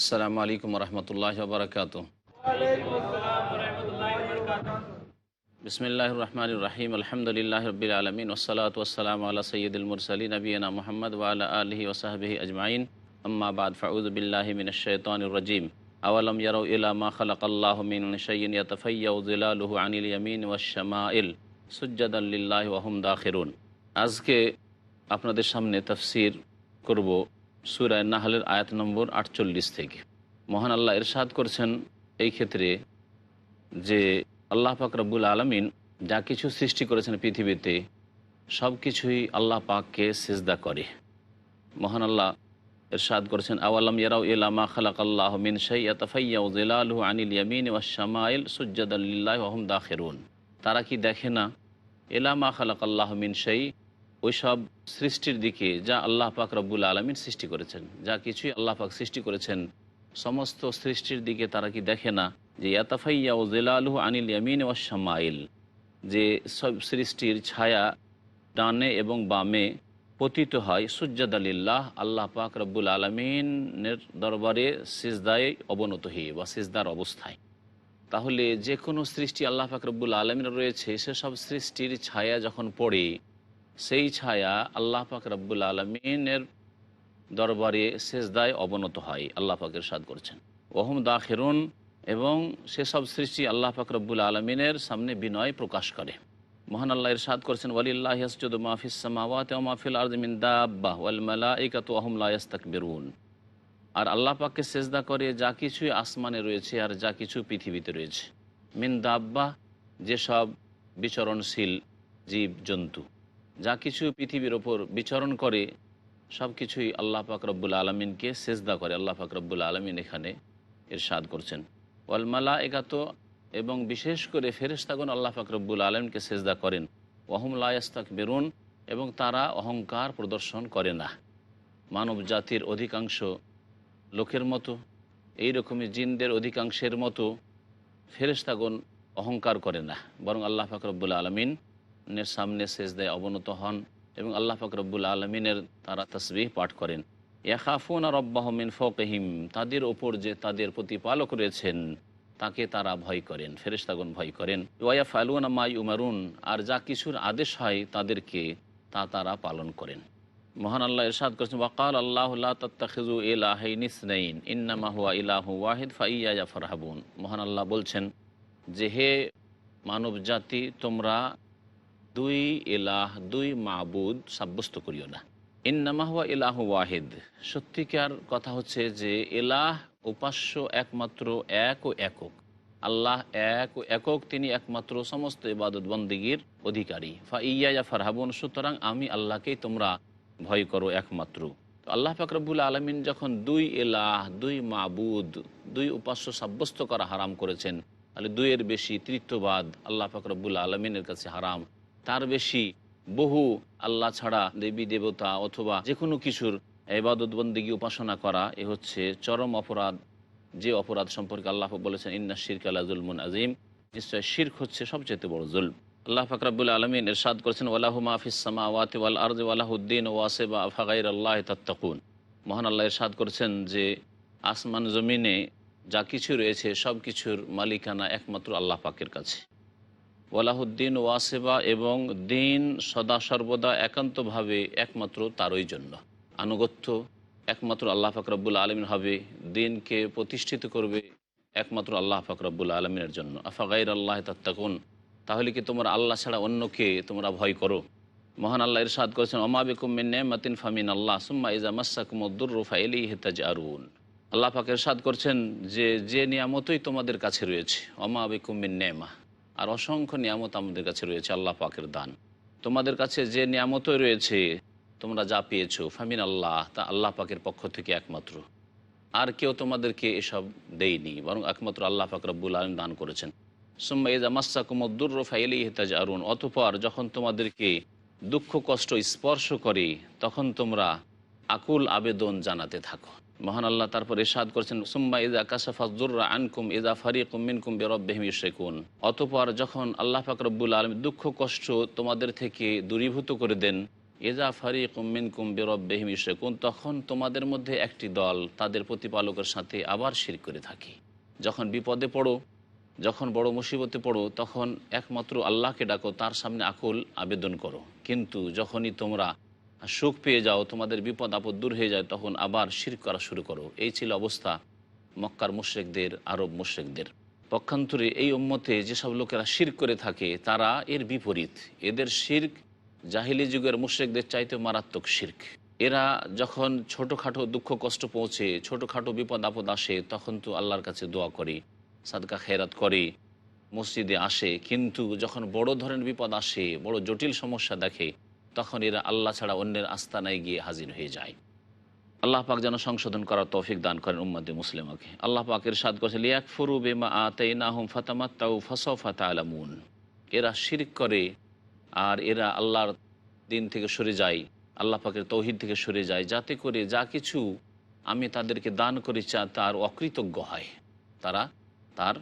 আসসালামু আলাইকুম রহমতুল্লাহ বারকাত বিসমিল্লাহ রহমান রাহিম আলহামদুলিল্লাহ রবিল আলমিন ওসলাত ওসালাম আল্লাহ সৈয়দুল মুরসলী নবীনা মোহাম্মদ ওয়ালা আলহি ওসাহবি আজমাইন আম্মা বাদ ফাউজবিল্লাহি মিন শৈতান রাজিম আওয়ালম ইয়ারৌ ইলা মা খালাক আল্লাহ মিন শাইয়িন ইয়াতাফাইয়াউ জিলালুহু আনিল ইয়ামিন ওয়াশ-শামাইল সুজ্জাদান লিল্লাহি ওয়া হুম দাখিরুন আজকে আপনাদের সামনে তাফসীর করব সূরা নাহলের আয়াত নম্বর আটচল্লিশ থেকে। মহান আল্লাহ ইরশাদ করছেন এই ক্ষেত্রে যে আল্লাহ পাক রব্বুল আলমিন যা কিছু সৃষ্টি করেছেন পৃথিবীতে, সব কিছুই আল্লাহ পাককে সেজদা করে। মহান আল্লাহ ইরশাদ করেছেন, আওয়ালাম ইয়ারাউ ইলামা খালাক আল্লাহ মিন শাইয়াতাফাইয়াউ জিলালুহু আনিল ইয়ামিন ওয়াশ শামাইল সুজ্জাদাল্লিল্লাহি ওয়া হুম দাখিরুন। তারা কি দেখে না? এলামা খালাক আল্লাহ মিন শাই ওই সব সৃষ্টির দিকে যা আল্লাহ পাক রব্বুল আলমিন সৃষ্টি করেছেন, যা কিছুই আল্লাহ পাক সৃষ্টি করেছেন, সমস্ত সৃষ্টির দিকে তারা কি দেখে না? যে ইয়াতাফাইয়া ও জেলালুহ আনিল ইয়ামিন ও শামাইল, যে সব সৃষ্টির ছায়া ডানে এবং বামে পতিত হয়। সুজ্জাদ আলিল্লাহ আল্লাহ পাক রব্বুল আলমিনের দরবারে সিজদায় অবনত হয়ে বা সিজদার অবস্থায়। তাহলে যে কোনো সৃষ্টি আল্লাহ পাক রব্বুল আলমিনের রয়েছে, সেসব সৃষ্টির ছায়া যখন পড়ে সেই ছায়া আল্লাহ পাক রব্বুল আলমিনের দরবারে শেষদায় অবনত হয়, আল্লাহ পাকের সাদ করছেন। ওহম দাখেরুন এবং সেসব সৃষ্টি আল্লাহ পাক রব্বুল আলমিনের সামনে বিনয় প্রকাশ করে। মহান আল্লাহ এর ইরশাদ করছেন, ওয়ালিল্লাহ মিন ইস্তাকবিরুন আর আল্লাহ পাককে সেজদা করে যা কিছুই আসমানে রয়েছে আর যা কিছু পৃথিবীতে রয়েছে। মিন দাব্বা যেসব বিচরণশীল জীব জন্তু যা কিছু পৃথিবীর ওপর বিচরণ করে, সব কিছুই আল্লাহ পাক রব্বুল আলমিনকে সেজদা করে, আল্লাহ পাক রব্বুল আলমিন এখানে ইরশাদ করছেন। ওয়ালমালা এগাত এবং বিশেষ করে ফেরেস্তাগণ আল্লাহ পাক রব্বুল আলমকে সেজদা করেন। ওহম লায়াস্তাক বেরুন এবং তারা অহংকার প্রদর্শন করে না। মানব জাতির অধিকাংশ লোকের মতো এই রকমই জিনদের অধিকাংশের মতো ফেরেস্তাগণ অহংকার করে না, বরং আল্লাহ পাক রব্বুল আলমিনের সামনে সেজদায় অবনত হন এবং আল্লাহ ফাকরবুল আলমিনের তারা তসবিহ পাঠ করেন। ইয়াখাফুন রব্বাহমিন ফকহিম, তাদের ওপর যে তাদের প্রতিপালক রয়েছেন, তাকে তারা ভয় করেন ফেরেস্তাগণ ভয় করেন। ওয়া ফালুন মাই উমারুন আর যা কিছুর আদেশ হয় তাদেরকে তা তারা পালন করেন। মহান আল্লাহ ইরশাদ করেছেন, ওয়াকাল আল্লাহ তত্তাখিজু ইলাহাইন ইসনাইন, ইন্নামা হুয়া ইলাহু ওয়াহিদ ফাইয়া ফরহাবুন মহান আল্লাহ বলছেন, যে হে মানব জাতি তোমরা দুই এলাহ দুই মাবুদ সাব্যস্ত করিও না। ইন্নামাহুয়া এলাহ ওয়াহিদ। সত্যিকার কথা হচ্ছে যে এলাহ উপাস্য একমাত্র এক ও একক। আল্লাহ এক ও একক, তিনি একমাত্র সমস্ত ইবাদত বন্দিগির অধিকারী। ফা ইয়া ফারহাবুন, সুতরাং আমি আল্লাহকেই তোমরা ভয় করো একমাত্র। তো আল্লাহ ফাকরবুল আলমিন যখন দুই এলাহ দুই মাবুদ, দুই উপাস্য সাব্যস্ত করা হারাম করেছেন, তাহলে দুইয়ের বেশি তৃতীয়বাদ আল্লাহ ফাকরবুল আলমিনের কাছে হারাম। তার বেশি বহু আল্লাহ ছাড়া দেবী, দেবতা অথবা যে কোনো কিছুর এবাদতবন্দিগি উপাসনা করা, এ হচ্ছে চরম অপরাধ। যে অপরাধ সম্পর্কে আল্লাহ বলেছেন, ইন্না শিরক আল্লাহ জুলমুন আজিম নিশ্চয় শির্ক হচ্ছে সবচেয়ে বড় জুল আল্লাহ ফাকরাবুল আলমিন এরশাদ করেছেন ওয়ালাহু মাহফিসামা ওয়াতি ওয়াল ওয়াসেবা আফাগাইর আল্লাহ তাত্তাকুন। মহান আল্লাহ এরশাদ করেছেন যে, আসমান জমিনে যা কিছু রয়েছে সব কিছুর মালিকানা একমাত্র আল্লাহ পাকের কাছে। ওয়ালাহুদ্দিন ওয়াসেবা এবং দিন সদা সর্বদা একান্তভাবে একমাত্র তারই জন্য। আনুগত্য একমাত্র আল্লাহ ফাকরাবুল আলমিন হবে, দিনকে প্রতিষ্ঠিত করবে একমাত্র আল্লাহ ফাকরাবুল আলমিনের জন্য। আফাগাইর আল্লাহ তাত্তাকুন, তাহলে কি তোমরা আল্লাহ ছাড়া অন্যকে তোমরা ভয় করো? মহান আল্লাহ ইরশাদ করেছেন অমাবিকুমিন নেমাতিন ফামিন আল্লাহ সুম্মা ইজা মাসাকুমুদ্দুর ফাইলি হেতাজ আরুন আল্লাহ পাক ইরশাদ করছেন যে যে নিয়ামতই তোমাদের কাছে রয়েছে অমাবিকুমিন নেমা আর অসংখ্য নিয়ামত আমাদের কাছে রয়েছে, আল্লাহ পাকের দান। তোমাদের কাছে যে নিয়ামতই রয়েছে, তোমরা যা পেয়েছ ফামিন আল্লাহ তা আল্লাহ পাকের পক্ষ থেকে একমাত্র। আর কেউ তোমাদেরকে এসব দেয়নি, বরং একমাত্র আল্লাহ পাক রব্বুল আলম দান করেছেন। আরুন অতপর যখন তোমাদেরকে দুঃখ, কষ্ট, স্পর্শ করে, তখন তোমরা আকুল আবেদন জানাতে থাকো। মহান আল্লাহ তারপর এরশাদ করছেন, সুম্মা ইজা কাসাফাজুর্রা আনকুম ইজা ফারিকুম মিনকুম বেরব্বেহিম শেকুন অতপর যখন আল্লাহ ফাকরবুল আলম দুঃখ, কষ্ট তোমাদের থেকে দূরীভূত করে দেন এজা ফারি কুমিন কুম বেরব্বেহিম ইশেকুন তখন তোমাদের মধ্যে একটি দল তাদের প্রতিপালকের সাথে আবার শির করে থাকে। যখন বিপদে পড়ো, যখন বড় মুসিবতে পড়ো, তখন একমাত্র আল্লাহকে ডাকো, তার সামনে আকুল আবেদন করো। কিন্তু যখনই তোমরা সুখ পেয়ে যাও, তোমাদের বিপদ আপদ দূর হয়ে যায়, তখন আবার শির করা শুরু করো। এই ছিল অবস্থা মক্কার মুশ্রেকদের, আরব মুশ্রেকদের। পক্ষান্তরে এই উম্মতে যেসব লোকেরা শির করে থাকে, তারা এর বিপরীত। এদের শির্ক জাহিলি যুগের মুশ্রেকদের চাইতে মারাত্মক শির্ক। এরা যখন ছোটোখাটো দুঃখ কষ্ট পৌঁছে, ছোটোখাটো বিপদ আপদ আসে, তখন তো আল্লাহর কাছে দোয়া করে, সাদকা খেরাত করে, মসজিদে আসে। কিন্তু যখন বড় ধরনের বিপদ আসে, বড় জটিল সমস্যা দেখে তখন এরা আল্লাহ ছাড়া অন্যের আস্তানায় গিয়ে হাজির হয়ে যায়। আল্লাহ পাক যেন সংশোধন করার তৌফিক দান করেন উম্মাদে মুসলিমাকে। আল্লাহ পাকের সাদ করেছে লিয়াক ফুরু বেমা আতাই নাহম ফাতামাত তাউ ফসফা তালামুন এরা শিরিক করে আর এরা আল্লাহর দিন থেকে সরে যায়, আল্লাহ পাকের তৌহিদ থেকে সরে যায়। যাতে করে যা কিছু আমি তাদেরকে দান করি চা তার অকৃতজ্ঞ হয়। তারা তার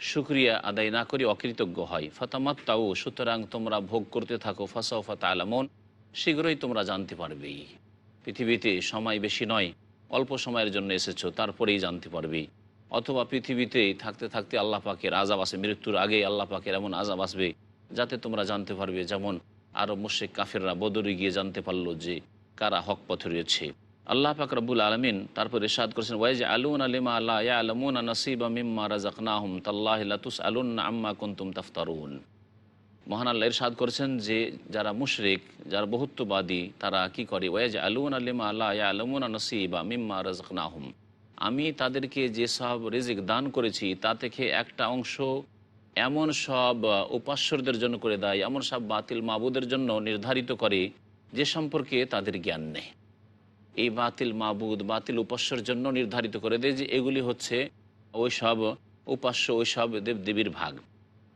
সুক্রিয়া আদায় না করে, অকৃতজ্ঞ হয়। ফাতামাত তাও সুতরাং তোমরা ভোগ করতে থাকো ফসফা তালামন শীঘ্রই তোমরা জানতে পারবেই পৃথিবীতে সময় বেশি নয়, অল্প সময়ের জন্য এসেছ, তারপরেই জানতে পারবে। অথবা পৃথিবীতে থাকতে থাকতে আল্লাহ পাকের আজাব আসে, মৃত্যুর আগে আল্লাহ পাকের এমন আজাব আসবে, যাতে তোমরা জানতে পারবে, যেমন আরব মুশেক কাফেররা বদরে গিয়ে জানতে পারল যে কারা হক পথে রয়েছে। আল্লাহ পাক রব্বুল আলমিন তারপর ইরশাদ করেছেন ওয়াইজ আলুন আলিমা আল্লাহ ইয়া আলমুন নসিবা মিম্মা রাজাকনাহুম তাল্লাহ লাতুস আলুন আম্মা কুন্তুম তাফতারুন। মহান আল্লাহ ইরশাদ করেছেন যে, যারা মুশরিক, যারা বহুত্ববাদী, তারা কি করে? ওয়াজ আলুন আলিমা আল্লাহ ইয়া আলমুন নসিবা মিম্মা রাজাকনাহুম আমি তাদেরকে যে সব রিজিক দান করেছি তা থেকে একটা অংশ এমন সব উপাস্যদের জন্য করে দেয়, এমন সব বাতিল মাবুদের জন্য নির্ধারিত করে, যে সম্পর্কে তাদের জ্ঞান নেই। এই বাতিল মাবুদ, বাতিল উপাস্যর জন্য নির্ধারিত করে দেয় যে এগুলি হচ্ছে ওই সব উপাস্য, ওই সব দেব দেবীর ভাগ।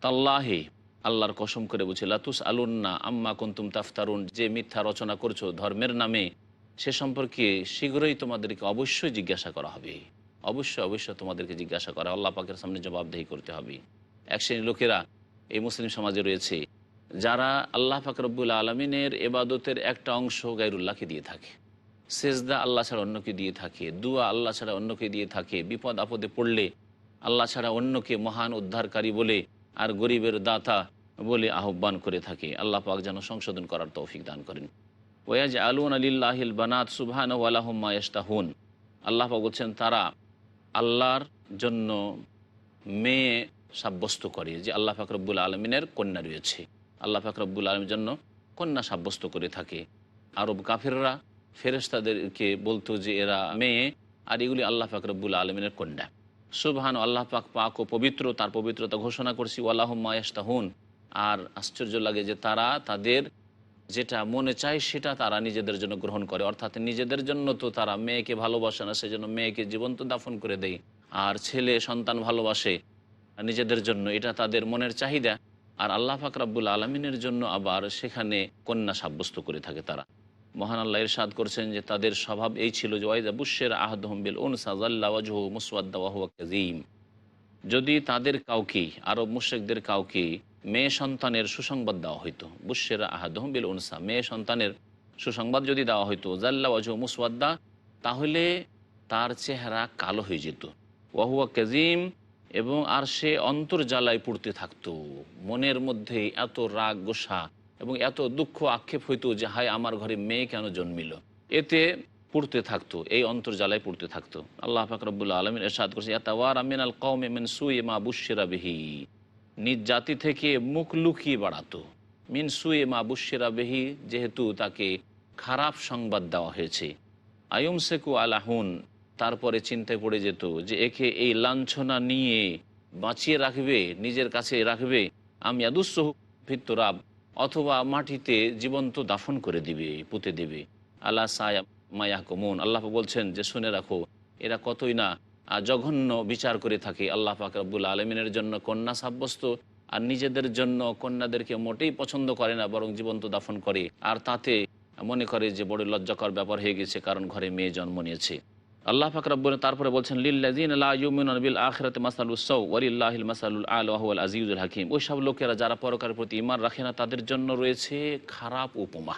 তাল্লাহি, আল্লাহর কসম করে বলছে, লাতুস আলুন্না আম্মা কুন্তুম তাফতারুন, যে মিথ্যা রচনা করছ ধর্মের নামে, সে সম্পর্কে শীঘ্রই তোমাদেরকে অবশ্যই জিজ্ঞাসা করা হবে। অবশ্যই অবশ্যই তোমাদেরকে জিজ্ঞাসা করা, আল্লাহ পাকের সামনে জবাবদেহি করতে হবে। এক শ্রেণির লোকেরা এই মুসলিম সমাজে রয়েছে, যারা আল্লাহ ফাকরবুল আলমিনের এবাদতের একটা অংশ গাইরুল্লাহকে দিয়ে থাকে। সেজদা আল্লাহ ছাড়া অন্যকে দিয়ে থাকে, দুয়া আল্লাহ ছাড়া অন্যকে দিয়ে থাকে, বিপদ আপদে পড়লে আল্লাহ ছাড়া অন্যকে মহান উদ্ধারকারী বলে আর গরিবের দাতা বলে আহ্বান করে থাকে। আল্লাহ পাক যেন সংশোধন করার তৌফিক দান করেন। ওয়াজ আলুন আলিল্লাহিল বানাত সুবহান ওয়ালাহুম্মা ইস্তাহুন আল্লাহ পাক বলছেন, তারা আল্লাহর জন্য মেয়ে সাব্যস্ত করে যে আল্লাহ ফাকরবুল আলমিনের কন্যা রয়েছে। আল্লাহ ফাকরবুল আলমের জন্য কন্যা সাব্যস্ত করে থাকে। আরব কাফেররা ফেরেস্তাদেরকে বলতো যে এরা মেয়ে, আর এগুলি আল্লাহ ফাকরবুল আলমিনের কন্যা। সুবহান আল্লাহ পাক পাক ও পবিত্র, তার পবিত্রতা ঘোষণা করছি ওয়াল্লাহম্মা ইয়াস্তাহুন আর আশ্চর্য লাগে যে তারা তাদের যেটা মনে চায় সেটা তারা নিজেদের জন্য গ্রহণ করে। অর্থাৎ নিজেদের জন্য তো তারা মেয়েকে ভালোবাসে না, সেজন্য মেয়েকে জীবন্ত দাফন করে দেয়। আর ছেলে, সন্তান ভালোবাসে নিজেদের জন্য, এটা তাদের মনের চাহিদা। আর আল্লাহ ফাকরাবুল আলমিনের জন্য আবার সেখানে কন্যা সাব্যস্ত করে থাকে তারা। মহান আল্লাহ ইরশাদ করছেন যে তাদের স্বভাব এই ছিল যে, ওয়াইদা বুশের আহদহম্বিল উনসাজাল্লাহু মুসওয়াদ্দাওয়াহুয়াজিম যদি তাদের কাউকে আরব মুশেকদের কাউকে মেয়ে সন্তানের সুসংবাদ দেওয়া হইতো, বুশের আহাদহম্বিল উনসা, মেয়ে সন্তানের সুসংবাদ যদি দেওয়া হইতো জাল্লা ওয়াজহ মুসওয়াদ্দা তাহলে তার চেহারা কালো হয়ে যেত। ওয়াহুয়া কাজিম এবং আর সে অন্তর্জালায় পড়তে থাকতো। মনের মধ্যে এত রাগ গোসা এবং এত দুঃখ আক্ষেপ হইতো যে, হায়, আমার ঘরে মেয়ে কেন জন্মিল? এতে পড়তে থাকতো, এই অন্তর্জালায় পড়তে থাকতো। আল্লাহ ফাকরবুল্লা আলমিন এরশাদ করছে এতাওয়ার আমিন আল কৌম এমেন সুয়ে মা বুশেরা বেহি। নিজ জাতি থেকে মুখ লুকিয়ে বাড়াতো। মিন সুয়ে মা বুশেরা বেহি, যেহেতু তাকে খারাপ সংবাদ দেওয়া হয়েছে। আয়ুম সেকু আলাহুন, তারপরে চিন্তায় পড়ে যেত যে, একে এই লাঞ্ছনা নিয়ে বাঁচিয়ে রাখবে, নিজের কাছে রাখবে। আমি আদুস্স ভিত্তরাব অথবা মাটিতে জীবন্ত দাফন করে দিবে, পুঁতে দিবে। আল্লাহ সায়া মায়া কমন আল্লাহ বলছেন যে, শুনে রাখো, এরা কতই না জঘন্য বিচার করে থাকে আল্লাহ পাক রব্বুল আলমিনের জন্য, কন্যা সাব্যস্ত। আর নিজেদের জন্য কন্যাদেরকে মোটেই পছন্দ করে না, বরং জীবন্ত দাফন করে। আর তাতে মনে করে যে, বড় লজ্জাকর ব্যাপার হয়ে গেছে, কারণ ঘরে মেয়ে জন্ম নিয়েছে। আল্লাহ ফাকরাবুল তারপরে বলছেন লিল্লাজিন বিল আখরাত মাসালুসৌ ওয়ারিল্লাহিল মাসালুল আল আজিজুল হাকিম। ওই সব লোকেরা যারা পরকার প্রতি ইমান রাখে না, তাদের জন্য রয়েছে খারাপ উপমা।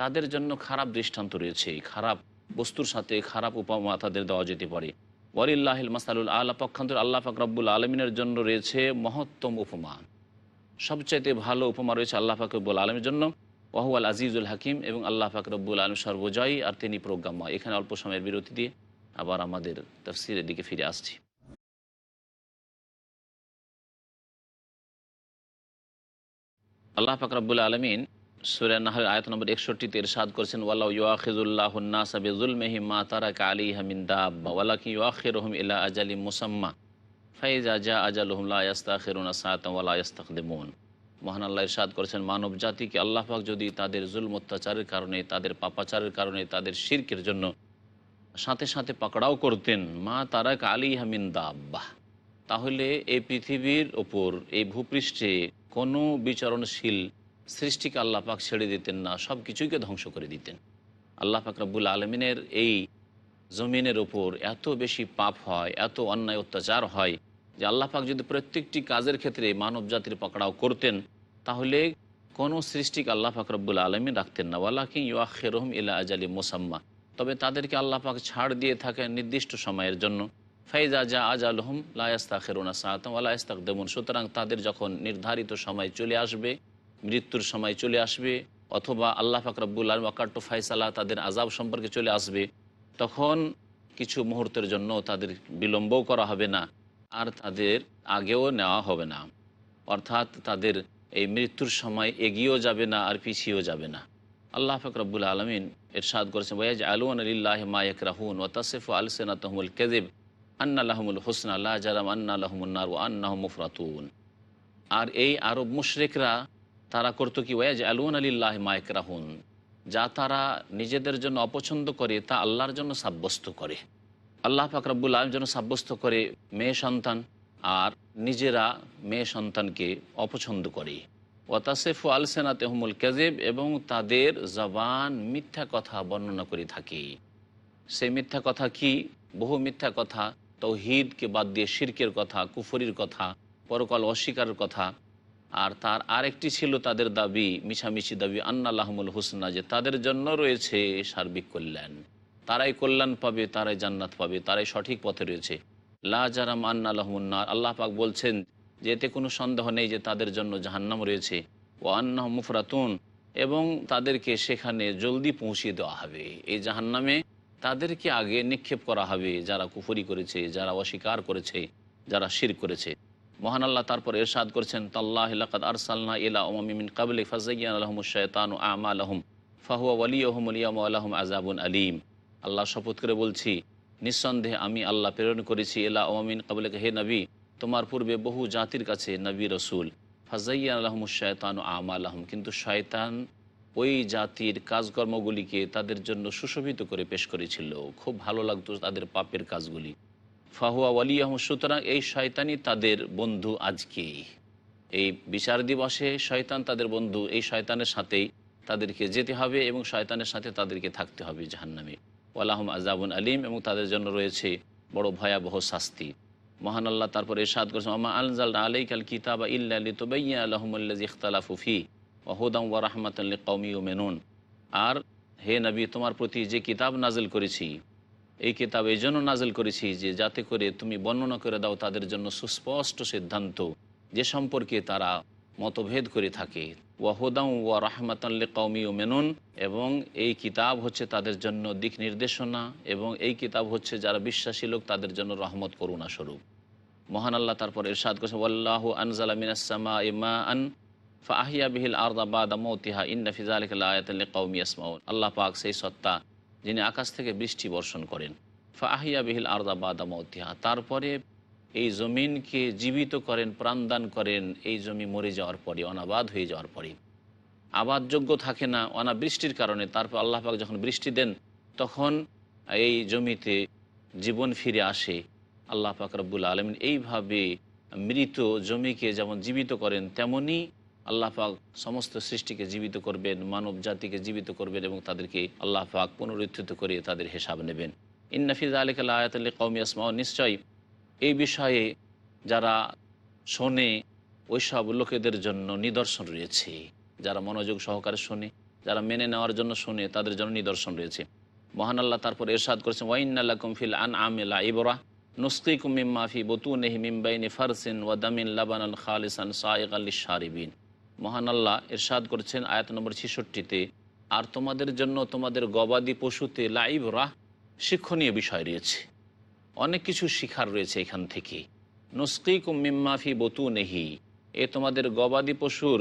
তাদের জন্য খারাপ দৃষ্টান্ত রয়েছে, খারাপ বস্তুর সাথে খারাপ উপমা তাদের দেওয়া যেতে পারে। ওয়ালিল্লাহিল মাসালুল আল্লাহ পক্ষান্তর আল্লাহ ফাকরাবুল আলমিনের জন্য রয়েছে মহত্তম উপমা। সবচাইতে ভালো উপমা রয়েছে আল্লাহ ফাকরবুল আলমের জন্য ওয়াহুয়াল আজিজুল হাকিম এবং আল্লাহ ফাকরবুল আলম সর্বজয়ী আর তিনি প্রজ্ঞাময়। এখানে অল্প সময়ের বিরতি দিয়ে আবার আমাদের তফসিরের দিকে ফিরে আসছি। আল্লাহ ফাকরাবুল আলমিন সুরে নাহল আয়ত নম্বর একষট্টিতে ইরশাদ করেছেন ওয়াল্লাহ ইউআখিজুল্লাহ নাসাবিজুলমেহি মা তারাক আলী হামিন দাব্বা ওয়ালাকি ইউআখিরহম ইলা আজালি মুসাম্মা, ফাইজা জা মহান আল্লাহ ইরশাদ করেছেন, মানব জাতিকে আল্লাহ পাক যদি তাদের জুলম, অত্যাচারের কারণে, তাদের পাপাচারের কারণে, তাদের শিরকের জন্য সাথে সাথে পাকড়াও করতেন, মা তারাক আলী হামিন দাব্বাহ। তাহলে এই পৃথিবীর ওপর, এই ভূপৃষ্ঠে কোনো বিচরণশীল সৃষ্টিকে আল্লাহ পাক ছেড়ে দিতেন না সব কিছুকে ধ্বংস করে দিতেন। আল্লাহ পাক রব্বুল আলমিনের এই জমিনের ওপর এত বেশি পাপ হয়, এত অন্যায় অত্যাচার হয়, যে আল্লাহ পাক যদি প্রত্যেকটি কাজের ক্ষেত্রে মানব জাতির পাকড়াও করতেন, তাহলে কোনো সৃষ্টিকে আল্লাহ পাক রব্বুল আলমিন রাখতেন না। ওয়াল্লাহি ইউআরহম ইলা আজ আজালি মোসাম্মা। তবে তাদেরকে আল্লাহ পাক ছাড় দিয়ে থাকেন নির্দিষ্ট সময়ের জন্য। ফাইজা যা আজ আলহম লায়াস্তা খেরুনা সাহাতম আলাইস্তাক দেমন সুতরাং তাদের যখন নির্ধারিত সময় চলে আসবে, মৃত্যুর সময় চলে আসবে, অথবা আল্লাহ পাক রব্বুল আলম আকাট্ট ফাইসালা তাদের আজাব সম্পর্কে চলে আসবে, তখন কিছু মুহূর্তের জন্য তাদের বিলম্বও করা হবে না, আর তাদের আগেও নেওয়া হবে না। অর্থাৎ তাদের এই মৃত্যুর সময় এগিয়েও যাবে না আর পিছিয়েও যাবে না। আল্লাহ ফাকরাবুল আলমিন এরশাদ করেছেন ওয়াজ আলুন আলিল্লাহ মায়ক রাহুন ও তাসিফ আলসেনা তহমুল কেদেব আন্নাল্লাহমুল হোসন আল্লাহ জারাম আন্নাল্লাহমুন্নার ও আন্নাহ মুফরাতুন। আর এই আরব মুশরেকরা, তারা করতো কি? ওয়াজ আলুন আলিল্লাহ মায়ক রাহুন যা তারা নিজেদের জন্য অপছন্দ করে, তা আল্লাহর জন্য সাব্যস্ত করে। আল্লাহ ফাকরাবুল আলম যেন সাব্যস্ত করে মেয়ে সন্তান, আর নিজেরা মেয়ে সন্তানকে অপছন্দ করে। ওয়াতাসেফু আলসেনা তেহমুল কাজেব এবং তাদের জবান মিথ্যা কথা বর্ণনা করে থাকি। সেই মিথ্যা কথা কি? বহু মিথ্যা কথা। তৌহিদকে বাদ দিয়ে শির্কের কথা, কুফরির কথা, পরকাল অস্বীকারের কথা। আর তার আরেকটি ছিল তাদের দাবি, মিছামিছি দাবি, আন্নাল্লাহমুল হুসনা, যে তাদের জন্য রয়েছে সার্বিক কল্যাণ। তারাই কল্যাণ পাবে, তারাই জান্নাত পাবে, তারাই সঠিক পথে রয়েছে। লা জারাম আন্নাল্লাহমুন্নার আল্লাহ পাক বলছেন যে এতে কোনো সন্দেহ নেই যে তাদের জন্য জাহান্নাম রয়েছে। ও আন্নাহ মুফরাতুন, এবং তাদেরকে সেখানে জলদি পৌঁছিয়ে দেওয়া হবে। এই জাহান্নামে তাদেরকে আগে নিক্ষেপ করা হবে, যারা কুফরি করেছে, যারা অস্বীকার করেছে, যারা শির করেছে। মহান আল্লাহ তারপর এরশাদ করছেন, তাল্লাহ আরসালনা ইলা ওমিন কাবলি ফাজাইয়ান আলহম শৈতান আমা আলহম ফাহুয়া ওয়ালি ওহম আলিয়াম আলহম আজাবুন আলিম। আল্লাহ শপথ করে বলছি, নিঃসন্দেহে আমি আল্লাহ প্রেরণ করেছি এলা ওমিন কাবলিকে হে নবী তোমার পূর্বে বহু জাতির কাছে নবী রসুল। ফাজাইয়া আলহম শয়তান আমা আলহম কিন্তু শয়তান ওই জাতির কাজকর্মগুলিকে তাদের জন্য সুশোভিত করে পেশ করেছিল। খুব ভালো লাগতো তাদের পাপের কাজগুলি। ফাহুয়া ওয়ালিয়াহম। সুতরাং এই শয়তানই তাদের বন্ধু আজকে এই বিচার দিবসে শয়তান তাদের বন্ধু, এই শয়তানের সাথেই তাদেরকে যেতে হবে এবং শয়তানের সাথে তাদেরকে থাকতে হবে জাহান্নামে। ওয়ালাহম আজাবুন আলিম এবং তাদের জন্য রয়েছে বড় ভয়াবহ শাস্তি। মহান আল্লাহ তারপর এরশাদ করেছেন আমা আলজাল আলাইক আল কিতাবা ইল্লা লিতুবাইয়া আলহমুল্লাজ ইখতালাফু ফি ওহুদাম ওয়া রাহমাতাল্লি কৌমি মেনুন আর হে নবী, তোমার প্রতি যে কিতাব নাজিল করেছি, এই কিতাব এই জন্য নাজিল করেছি যে যাতে করে তুমি বর্ণনা করে দাও তাদের জন্য সুস্পষ্ট সিদ্ধান্ত যে সম্পর্কে তারা মতভেদ করে থাকে। ওয়াহুদাম ওয়া রাহমাতাল্লি কৌমি মেনুন এবং এই কিতাব হচ্ছে তাদের জন্য দিক নির্দেশনা, এবং এই কিতাব হচ্ছে যারা বিশ্বাসী লোক, তাদের জন্য রহমত করুণা স্বরূপ। মহান আল্লাহ তারপর এরশাদ করছে আল্লাহ আনজালা মিনাসমা ইমা আন ফাহিয়া বিহিল আরদাবাদা মৌতিহা, ইন্না ফিজালিকাল্লাহ কৌমি আসমাউন আল্লাহ পাক সেই সত্তা, যিনি আকাশ থেকে বৃষ্টি বর্ষণ করেন ফাহিয়া বিহিল আরদাবাদা মৌতিহা। তারপরে এই জমিনকে জীবিত করেন, প্রাণদান করেন, এই জমি মরে যাওয়ার পরে, অনাবাদ হয়ে যাওয়ার পরে। আবাদযোগ্য থাকে না, অনাবৃষ্টির কারণে। তারপর আল্লাহ পাক যখন বৃষ্টি দেন, তখন এই জমিতে জীবন ফিরে আসে। আল্লাহ পাক রব্বুল আলমিন এইভাবে মৃত জমিকে যেমন জীবিত করেন, তেমনি আল্লাহ পাক সমস্ত সৃষ্টিকে জীবিত করবেন, মানব জাতিকে জীবিত করবেন এবং তাদেরকে আল্লাহ পাক পুনরুত্থিত করে তাদের হিসাব নেবেন। ইন্নাফিজ আলিকাল্লা আয়াতাল্লি কৌমি আসমা নিশ্চয়ই এই বিষয়ে যারা শোনে, ওইসব লোকেদের জন্য নিদর্শন রয়েছে। যারা মনোযোগ সহকারে শোনে, যারা মেনে নেওয়ার জন্য শোনে, তাদের জন্য নিদর্শন রয়েছে। মহান আল্লাহ তারপর এরশাদ করেছেন ওয়াইনাল্লাহ কুমফিল আন আমিলা ইবরা নুস্কি কুমিম মাফি বতু নেহি মিমবাইনি ফারসিন ওয়াদামিন লাবান আল খালিসান সাইক আল্লি শারিবিন মহান আল্লাহ এরশাদ করেছেন আয়াত নম্বর ছিষট্টিতে, আর তোমাদের জন্য তোমাদের গবাদি পশুতে লাইব রাহ শিক্ষণীয় বিষয় রয়েছে। অনেক কিছু শিখার রয়েছে এখান থেকে। নুস্কি কুমিম্মাফি বতু নেহি এ তোমাদের গবাদি পশুর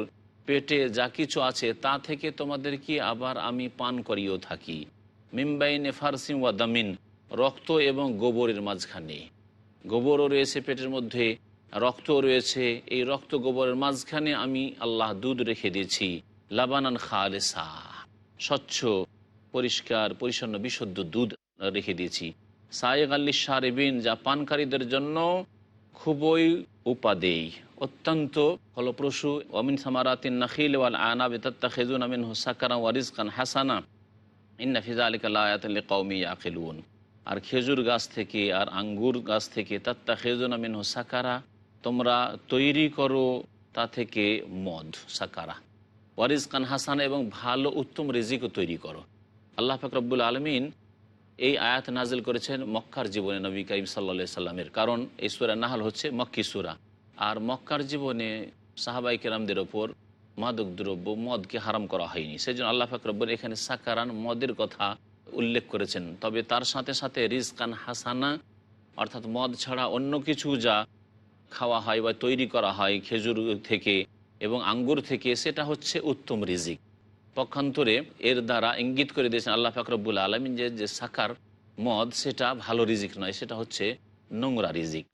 পেটে যা কিছু আছে, তা থেকে তোমাদের কি আবার আমি পান করিয়েও থাকি। মিমবাইনে ফারসিম ওয়া দামিন, রক্ত এবং গোবরের মাঝখানে। গোবরও রয়েছে পেটের মধ্যে, রক্তও রয়েছে। এই রক্ত গোবরের মাঝখানে আমি আল্লাহ দুধ রেখে দিয়েছি, লাবানান খালেসা। স্বচ্ছ, পরিষ্কার, পরিচ্ছন্ন, বিশুদ্ধ দুধ রেখে দিয়েছি। সায়েক আল্লি সারেবিন যা পানকারীদের জন্য খুবই উপাদেয়। অত্যন্ত ফলপ্রসূ। অমিন সামারাতিন নাখিল ওয়াল আনা বেতাত্তা খেজুন আমিন হুসাকারা ওয়ারিজ খান হাসানা। ইন্না ফিজা আলিক আল্লাহ কৌমি আখিলুন আর খেজুর গাছ থেকে আর আঙ্গুর গাছ থেকে তাত্তা খেজুন আমিন হুসাকারা তোমরা তৈরি করো তা থেকে মদ, সাকারা। ওয়ারিজ খান হাসানা এবং ভালো উত্তম রিজিকও তৈরি করো। আল্লাহ ফাকরবুল আলমিন এই আয়াত নাজিল করেছেন মক্কার জীবনে নবী করিম সাল্লা সাল্লামের। কারণ এই সুরা নাহাল হচ্ছে মক্কি সুরা। আর মক্কার জীবনে সাহাবাই কেরামদের ওপর মাদক দ্রব্য, মদকে হারাম করা হয়নি। সেই জন্য আল্লাহ ফাকরব্বর এখানে সাকারান, মদের কথা উল্লেখ করেছেন। তবে তার সাথে সাথে রিজকান হাসানা, অর্থাৎ মদ ছাড়া অন্য কিছু যা খাওয়া হয় বা তৈরি করা হয়, খেজুর থেকে এবং আঙ্গুর থেকে, সেটা হচ্ছে উত্তম রিজিক। পক্ষান্তরে এর দ্বারা ইঙ্গিত করে দিয়েছেন আল্লাহ ফাকরবুল আলমিন যে যে সাকার মদ, সেটা ভালো রিজিক নয়, সেটা হচ্ছে নোংরা রিজিক।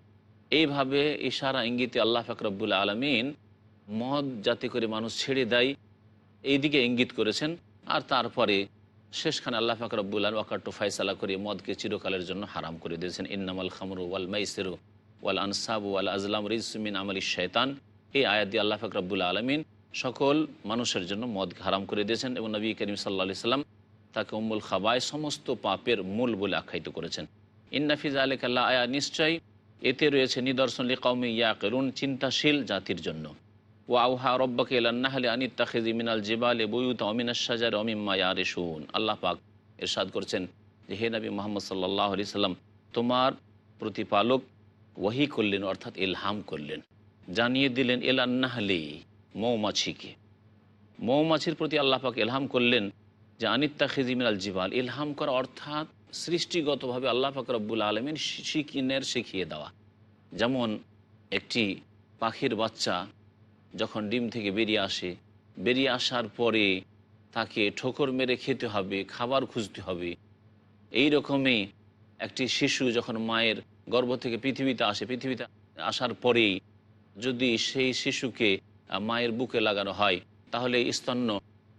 এইভাবে ইশারা, ইঙ্গিতে আল্লাহ ফাকরবুল আলমিন মদ যাতে করে মানুষ ছেড়ে দেয় এই দিকে ইঙ্গিত করেছেন। আর তারপরে শেষখানে আল্লাহ ফাকরবুল আলম ওয়াকাট্টু ফায়সালা করে মদকে চিরকালের জন্য হারাম করে দিয়েছেন। ইন্নামাল খামরু ওয়াল মাইসেরু ওয়াল আনসাব ওয়াল আজলাম রিজমিন আমলি শৈতান এই আয়াত দিয়ে আল্লাহ ফাকরবুল আলমিন সকল মানুষের জন্য মদ হারাম করে দিয়েছেন এবং নবী করিম সাল্লা সাল্লাম তাকে উম্মুল খাবায়, সমস্ত পাপের মূল বলে আখ্যায়িত করেছেন। ইন্নাফিজ আলিক আল্লাহ আয়া নিশ্চয় এতে রয়েছে নিদর্শন কৌমি ইয়াকেরুন, চিন্তাশীল জাতির জন্য। ও আউহা রব্বাকে আল্লাহলে আনিত তাখিজি মিনাল জিবালে বইউত অমিনাস সাজার অমিম্মা ইয়ারে শুন আল্লাহ পাক এরশাদ করছেন যে, হে নবী মোহাম্মদ সাল্লাহ আলি সাল্লাম, তোমার প্রতিপালক ওয়াহি করলেন, অর্থাৎ ইলহাম করলেন। জানিয়ে দিলেন এলান্নাহলি মৌমাছিকে। মৌমাছির প্রতি আল্লাহ পাক এলহাম করলেন যে আনিত্তা খেজিমিন আল জিবাল। এলহাম করা অর্থাৎ সৃষ্টিগতভাবে আল্লাহ পাক রব্বুল আলমিন শিকিনের শিখিয়ে দেওয়া। যেমন একটি পাখির বাচ্চা যখন ডিম থেকে বেরিয়ে আসে, বেরিয়ে আসার পরে তাকে ঠোকর মেরে খেতে হবে, খাবার খুঁজতে হবে। এই রকমই একটি শিশু যখন মায়ের গর্ভ থেকে পৃথিবীতে আসে, পৃথিবীতে আসার পরেই যদি সেই শিশুকে মায়ের বুকে লাগানো হয়, তাহলে স্তন্য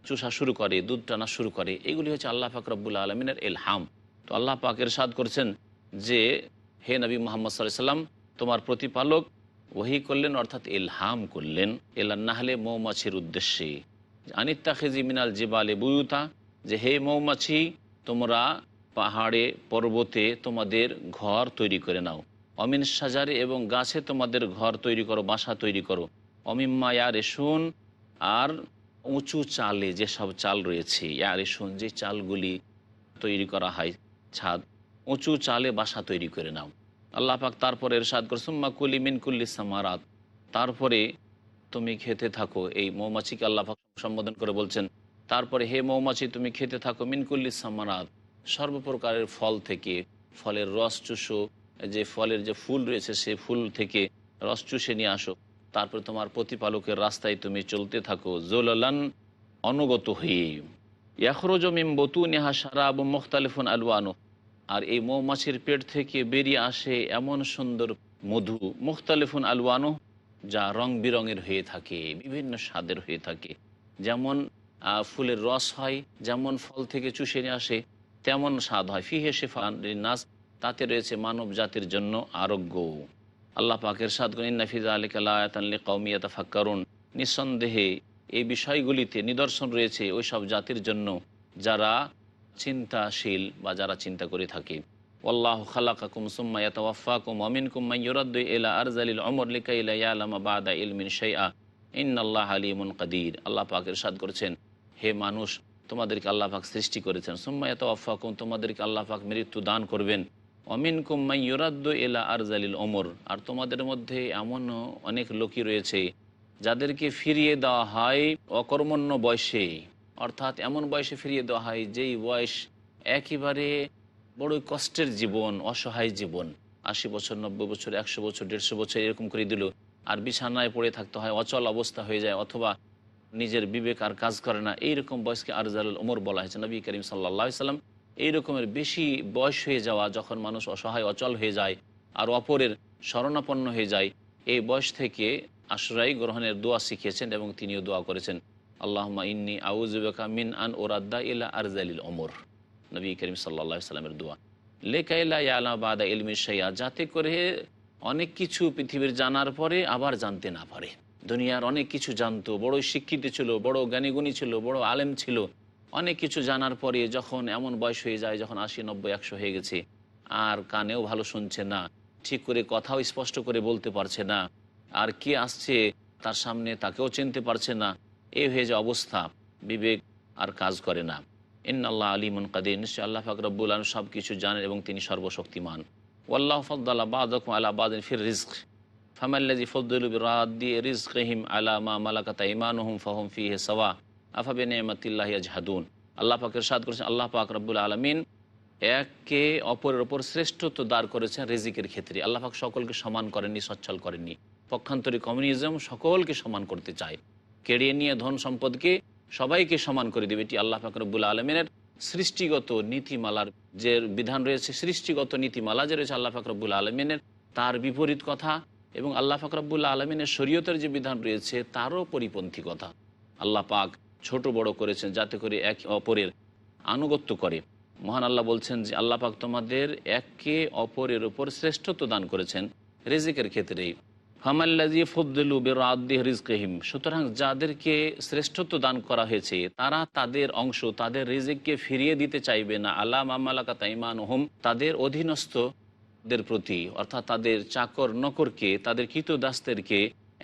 চুষা শুরু করে, দুধ টানা শুরু করে। এগুলি হচ্ছে আল্লাহ পাক রব্বুল আলমিনের এলহাম তো আল্লাহ পাকের সাদ করছেন যে, হে নবী মোহাম্মদ সাল্লাম, তোমার প্রতিপালক ওহি করলেন, অর্থাৎ এলহাম করলেন এলা নাহলে মৌমাছির উদ্দেশ্যে। আনিত্তা খেজি মিনাল জিবালে বুয়ুতা, যে হে মৌমাছি, তোমরা পাহাড়ে, পর্বতে তোমাদের ঘর তৈরি করে নাও। অমিন সাজারে এবং গাছে তোমাদের ঘর তৈরি করো, বাসা তৈরি করো। অমিম্মা ইয়া রেশুন আর উঁচু চালে যেসব চাল রয়েছে, ইয়া রেশুন, যে চালগুলি তৈরি করা হয়, ছাদ, উঁচু চালে বাসা তৈরি করে নাও। আল্লাহ পাক তারপরে এরশাদ করসুম্মা কুলি মিন কুল্লি সামারাত। তারপরে তুমি খেতে থাকো, এই মৌমাছিকে আল্লাহ পাক সম্বোধন করে বলছেন, তারপরে হে মৌমাছি, তুমি খেতে থাকো মিনকুল্লি সামারাত। সর্বপ্রকারের ফল থেকে, ফলের রস চুষো, যে ফলের যে ফুল রয়েছে, সে ফুল থেকে রস চুষে নিয়ে আসো। তারপরে তোমার প্রতিপালকের রাস্তায় তুমি চলতে থাকো জোলান অনুগত হয়ে। ইয়াখরোজ মিম বতু নেহা সারাব মুখতালিফুন আলওয়ানো। আর এই মৌমাছির পেট থেকে বেরিয়ে আসে এমন সুন্দর মধু, মুখতালিফুন আলওয়ানো, যা রং বিরঙের হয়ে থাকে, বিভিন্ন স্বাদের হয়ে থাকে। যেমন ফুলের রস হয়, যেমন ফল থেকে চুষে নিয়ে আসে, তেমন স্বাদ হয়। ফিহে শেফান নাস, তাতে রয়েছে মানব জাতির জন্য আরোগ্য। আল্লাহ পাকের সাদ ইন্নাফিজা আলিক আল্লাহ কৌমিয়াতা ফাক্কারুন নিঃসন্দেহে এই বিষয়গুলিতে নিদর্শন রয়েছে ওই সব জাতির জন্য যারা চিন্তাশীল বা যারা চিন্তা করে থাকে। আল্লাহ খালাকাকুম সুম্মা ইয়াতাওয়াফাকুম আমিন আরজালিল উমর লিকা আলিমুন কাদির। আল্লাহ পাকের সাদ করেছেন, হে মানুষ, তোমাদেরকে আল্লাহ পাক সৃষ্টি করেছেন। সুম্মা এত অফাকুম তোমাদেরকে আল্লাহ পাক মৃত্যু দান করবেন। অমিন কুম্মাই ইউরাদ্দ এলা আরজালিল ওমর আর তোমাদের মধ্যে এমনও অনেক লোকই রয়েছে যাদেরকে ফিরিয়ে দেওয়া হয় অকর্মণ্য বয়সে। অর্থাৎ এমন বয়সে ফিরিয়ে দেওয়া হয় যেই বয়স একেবারে বড়ই কষ্টের জীবন, অসহায় জীবন। আশি বছর, নব্বই বছর, একশো বছর, দেড়শো বছর এরকম করে দিল। আর বিছানায় পড়ে থাকতে হয়, অচল অবস্থা হয়ে যায় অথবা নিজের বিবেক আর কাজ করে না। এইরকম বয়সকে আরজালুল ওমর বলা হয়েছে। নবী করিম সাল্লা সাল্লাম এই রকমের বেশি বয়স হয়ে যাওয়া, যখন মানুষ অসহায়, অচল হয়ে যায় আর অপরের শরণাপন্ন হয়ে যায়, এই বয়স থেকে আশ্রয় গ্রহণের দোয়া শিখিয়েছেন এবং তিনিও দোয়া করেছেন। আল্লাহমা ইন্নি আউজুবেকা মিন আন ওরাদ্দা ইলা আরজালিল অমর নবী করিম সাল্লা সাল্লামের দোয়া। লেকাইলা ইয়ালা বাদা ইলমি সাইয়া যাতে করে অনেক কিছু পৃথিবীর জানার পরে আবার জানতে না পারে। দুনিয়ার অনেক কিছু জানতো বড় শিক্ষিত ছিল, বড় জ্ঞানীগুণী ছিল, বড় আলেম ছিল। অনেক কিছু জানার পরে যখন এমন বয়স হয়ে যায়, যখন আশি, নব্বই, একশো হয়ে গেছে, আর কানেও ভালো শুনছে না, ঠিক করে কথাও স্পষ্ট করে বলতে পারছে না, আর কি আসছে তার সামনে তাকেও চিনতে পারছে না এই হয়ে যে অবস্থা, বিবেক আর কাজ করে না। ইন্নআল্লাহ আলিমুন কাদির, নিশ্চয় আল্লাহ ফাকরবুল আলম সব কিছু জানেন এবং তিনি সর্বশক্তিমান। ওয়াল্লাহ ফদ্দাল্লাহ বাদকুম আলা বাদিন ফির রিস্ক ফামাল্লাজি ফদ্দুল রাদি রিজকহিম আলা মা মালাকাতা ইমানুহুম ফাহুম ফিহে সওয়া। আফাবে নেমাতিল্লাহ জাহাদুন আল্লাহ পাকের সাদ করেছেন, আল্লাহ পাক রব্বুল আলমিন একে অপরের ওপর শ্রেষ্ঠত্ব দাঁড় করেছেন রেজিকের ক্ষেত্রে। আল্লাহ পাক সকলকে সমান করেননি, সচ্ছল করেননি। পক্ষান্তরী কমিউনিজম সকলকে সমান করতে চায়। কেড়িয়ে নিয়ে ধন সম্পদকে সবাইকে সমান করে দেবে। এটি আল্লাহ পাক রব্বুল আলমিনের সৃষ্টিগত নীতিমালার যে বিধান রয়েছে, সৃষ্টিগত নীতিমালা যে রয়েছে আল্লাহ ফাকরবুল আলমিনের, তার বিপরীত কথা এবং আল্লাহ ফাকরাবুল্লা আলমিনের শরীয়তের যে বিধান রয়েছে, তারও পরিপন্থী কথা। আল্লাহ পাক ছোট বড় করেছেন যাতে করে এক অপরের আনুগত্য করে। মহান আল্লাহ বলছেন যে, আল্লাহ পাক তোমাদের একে অপরের ওপর শ্রেষ্ঠত্ব দান করেছেন রেজিকের ক্ষেত্রে। ফামাল্লাজি ফদ্দুলু বেরাদ্দিহ রিজকহিম। সুতরাং যাদেরকে শ্রেষ্ঠত্ব দান করা হয়েছে, তারা তাদের অংশ, তাদের রিজিককে ফিরিয়ে দিতে চাইবে না। আল্লাহ মামালাকা তাইমান হোম তাদের অধীনস্থদের প্রতি, অর্থাৎ তাদের চাকর নকরকে, তাদের কৃতদাসদেরকে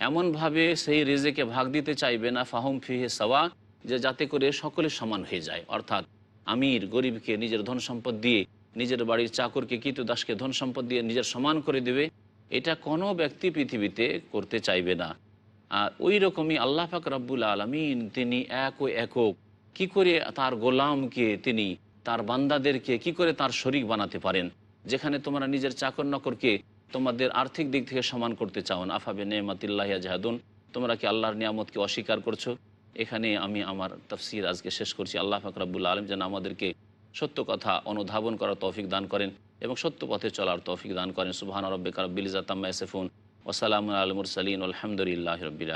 এমনভাবে সেই রিজেকে ভাগ দিতে চাইবে না। ফাহম ফিহে সাওয়া যে যাতে করে সকলে সমান হয়ে যায়। অর্থাৎ আমির গরিবকে নিজের ধন সম্পদ দিয়ে, নিজের বাড়ির চাকরকে কিতু দাসকে ধন সম্পদ দিয়ে নিজের সমান করে দেবে, এটা কোনো ব্যক্তি পৃথিবীতে করতে চাইবে না। আর ওই রকমই আল্লাহ পাক রব্বুল আলমিন তিনি এক ও একক। কি করে তার গোলামকে তিনি, তার বান্দাদেরকে কি করে তার শরিক বানাতে পারেন? যেখানে তোমরা নিজের চাকর নকরকে তোমাদের আর্থিক দিক থেকে সমান করতে চাও না। আফাবে নেমাতিল্লাহিয়া জাহাদুন তোমরা কি আল্লাহর নিয়ামতকে অস্বীকার করছ? এখানে আমি আমার তফসির আজকে শেষ করছি। আল্লাহ ফাকরাবুল্লা আলম যেন আমাদেরকে সত্য কথা অনুধাবন করার তৌফিক দান করেন এবং সত্য পথে চলার তৌফিক দান করেন। সুবাহান রব্বিক রব্বিল ওসালাম আলমুর সালিন আলহামদুলিল্লাহ রবিল